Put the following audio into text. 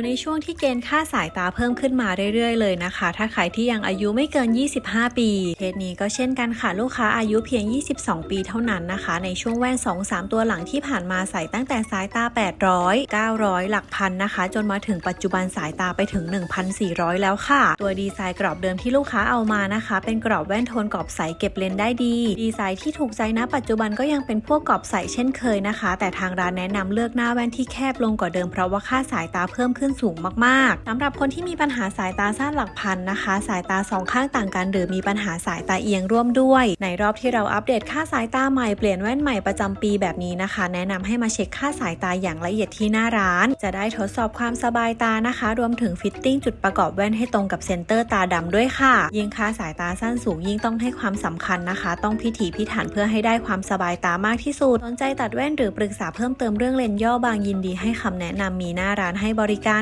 อยู่ในช่วงที่เกณฑ์ค่าสายตาเพิ่มขึ้นมาเรื่อยๆเลยนะคะ ถ้าใครที่ยังอายุไม่เกิน 25 ปี เคสนี้ก็เช่นกันค่ะลูกค้าอายุเพียง 22 ปีเท่านั้นนะคะ ในช่วงแว่น 2-3 ตัวหลังที่ผ่านมาใส่ตั้งแต่สายตา 800 900 หลักพันนะคะ จนมาถึงปัจจุบันสายตาไปถึง 1,400 แล้วค่ะ ตัวดีไซน์กรอบเดิมที่ลูกค้าเอามานะคะ เป็นกรอบแว่นโทนกรอบใสเก็บเลนได้ดี ดีไซน์ที่ถูกใจนะปัจจุบันก็ยังเป็นพวกกรอบใสเช่นเคยนะคะ แต่ทางร้านแนะนำเลือกหน้าแว่นที่แคบลงกว่าเดิมเพราะว่าค่าสายตาเพิ่มขึ้นสูงมากๆสำหรับคนที่มีปัญหาสายตาสั้นหลักพันนะคะ สายตาสองข้างต่างกัน หรือมีปัญหาสายตาเอียงร่วมด้วย ในรอบที่เราอัปเดตค่าสายตาใหม่เปลี่ยนแว่นใหม่ประจำปีแบบนี้นะคะ แนะนำให้มาเช็คค่าสายตาอย่างละเอียดที่หน้าร้าน จะได้ทดสอบความสบายตานะคะ รวมถึงฟิตติ้งจุดประกอบแว่นให้ตรงกับเซนเตอร์ตาดำด้วยค่ะ ยิ่งค่าสายตาสั้นสูงยิ่งต้องให้ความสำคัญนะคะ ต้องพิถีพิถันเพื่อให้ได้ความสบายตามากที่สุดสนใจตัดแว่นหรือปรึกษาเพิ่มเติมเรื่องเลนส์ย่อบางยินดีให้คำแนะนำมีหน้าร้านให้บริการ